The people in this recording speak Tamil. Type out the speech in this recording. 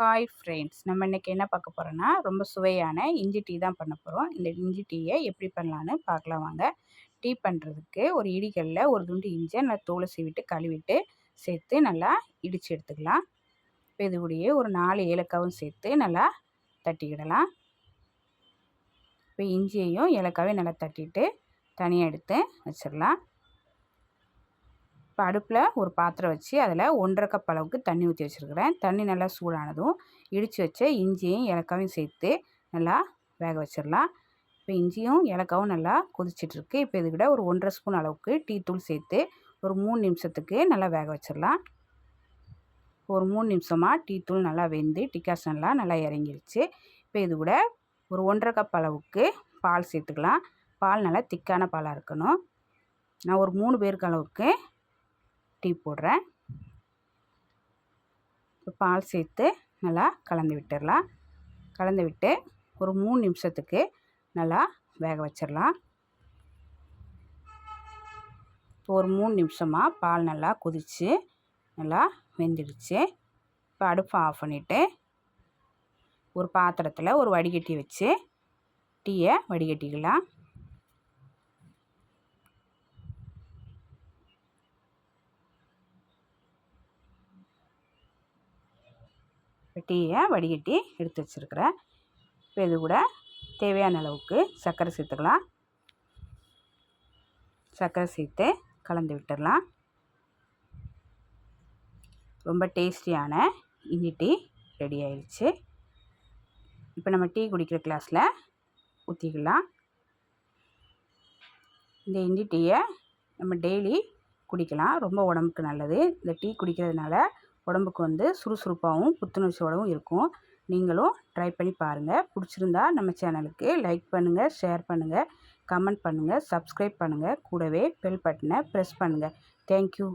Hi friends. நம்ம இன்றைக்கி என்ன பார்க்க போகிறோன்னா ரொம்ப சுவையான இஞ்சி டீ தான் பண்ண போகிறோம் இந்த இஞ்சி டீயை எப்படி பண்ணலான்னு பார்க்கலாம் வாங்க. டீ பண்ணுறதுக்கு ஒரு இடிகளில் ஒரு துண்டு இஞ்சியை நல்லா தோலை சீவிட்டு கழுவிட்டு சேர்த்து நல்லா இடித்து எடுத்துக்கலாம். இப்போ இது கூடயே ஒரு நாலு ஏலக்காவும் சேர்த்து நல்லா தட்டிக்கிடலாம் இப்போ இஞ்சியையும் ஏலக்காவையும் நல்லா தட்டிட்டு தனியாக எடுத்து வச்சிடலாம். இப்போ அடுப்பில் ஒரு பாத்திரம் வச்சு அதில் ஒன்றரை கப் அளவுக்கு தண்ணி ஊற்றி வச்சுருக்கிறேன். தண்ணி நல்லா சூடானதும் இடித்து வச்ச இஞ்சியும் இலக்காவையும் சேர்த்து நல்லா வேக வச்சிடலாம். இப்போ இஞ்சியும் இலக்காவும் நல்லா கொதிச்சிட்ருக்கு இப்போ இது விட ஒரு ஒன்றரை ஸ்பூன் அளவுக்கு டீ தூள் சேர்த்து ஒரு மூணு நிமிஷத்துக்கு நல்லா வேக வச்சிடலாம். ஒரு மூணு நிமிஷமாக டீ தூள் நல்லா வெந்து டிகாஷன்லாம் நல்லா இறங்கிருச்சு. இப்போ இது கூட ஒரு ஒன்றரை கப் அளவுக்கு பால் சேர்த்துக்கலாம். பால் நல்லா திக்கான பாலாக இருக்கணும். நான் ஒரு மூணு பேருக்கு அளவுக்கு டீ போடுறேன். பால் சேர்த்து நல்லா கலந்து விட்டுடலாம் கலந்து விட்டு ஒரு மூணு நிமிஷத்துக்கு நல்லா வேக வச்சிடலாம் இப்போ ஒரு மூணு நிமிஷமாக பால் நல்லா கொதித்து நல்லா வெந்துடுச்சு. இப்போ அடுப்பை ஆஃப் பண்ணிவிட்டு ஒரு பாத்திரத்தில் ஒரு வடிகட்டி வச்சு டீயை வடிகட்டிக்கலாம். டீயை வடிகட்டி எடுத்து வச்சுருக்கிறேன். இப்போ இது கூட தேவையான அளவுக்கு சர்க்கரை சேர்த்துக்கலாம். சர்க்கரை சேர்த்து கலந்து விட்டுடலாம். ரொம்ப டேஸ்டியான இஞ்சி டீ ரெடி ஆயிடுச்சு. இப்போ நம்ம டீ குடிக்கிற கிளாஸில் ஊற்றிக்கலாம் இந்த இஞ்சி டீயை நம்ம டெய்லி குடிக்கலாம். ரொம்ப உடம்புக்கு நல்லது. இந்த டீ குடிக்கிறதுனால உடம்புக்கு வந்து சுறுசுறுப்பாகவும் புத்துணர்ச்சியோடவும் இருக்கும். நீங்களும் ட்ரை பண்ணி பாருங்கள் பிடிச்சிருந்தா நம்ம சேனலுக்கு லைக் பண்ணுங்கள் ஷேர் பண்ணுங்கள் கமெண்ட் பண்ணுங்கள் சப்ஸ்கிரைப் பண்ணுங்கள் கூடவே பெல் பட்டனை ப்ரெஸ் பண்ணுங்கள் தேங்க்யூ